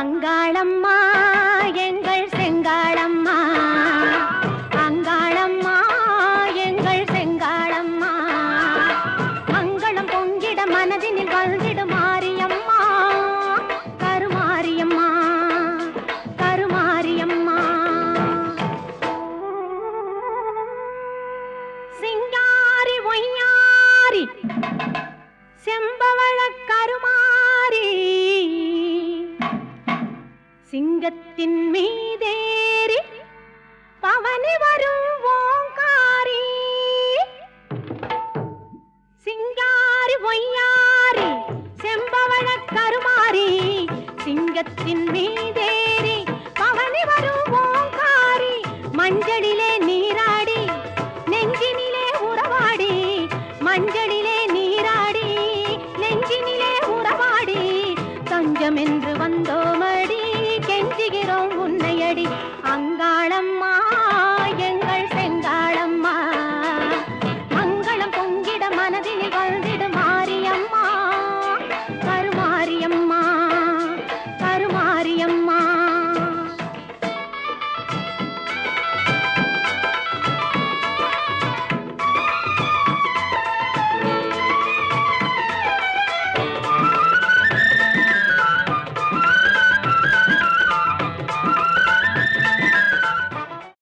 அங்காளம்மா எங்கள் செங்காளம்மா. அங்காளம்மா எங்கள் செங்காளம்மா. மங்களம் பொங்கிட மனதினில் வந்திட மாரியம்மா. கருமாரியம்மா கருமாரியம்மா. சிங்காரி ஒய்யாரி. செம்பவள கருமாரி. சிங்கத்தின் மீதேறி பவனி வரும் ஓங்காரி. சிங்காரி ஒய்யாரி செம்பவள கருமாரி சிங்கத்தின் மீதேறி பவனி வரும் ஓங்காரி. மஞ்சளிலே நீராடி நெஞ்சினிலே உறவாடி மஞ்சளிலே நீராடி நெஞ்சினிலே உறவாடி தஞ்சமென்று வந்தோமடி. வருகிறோம் உன்னை அங்காளம்மா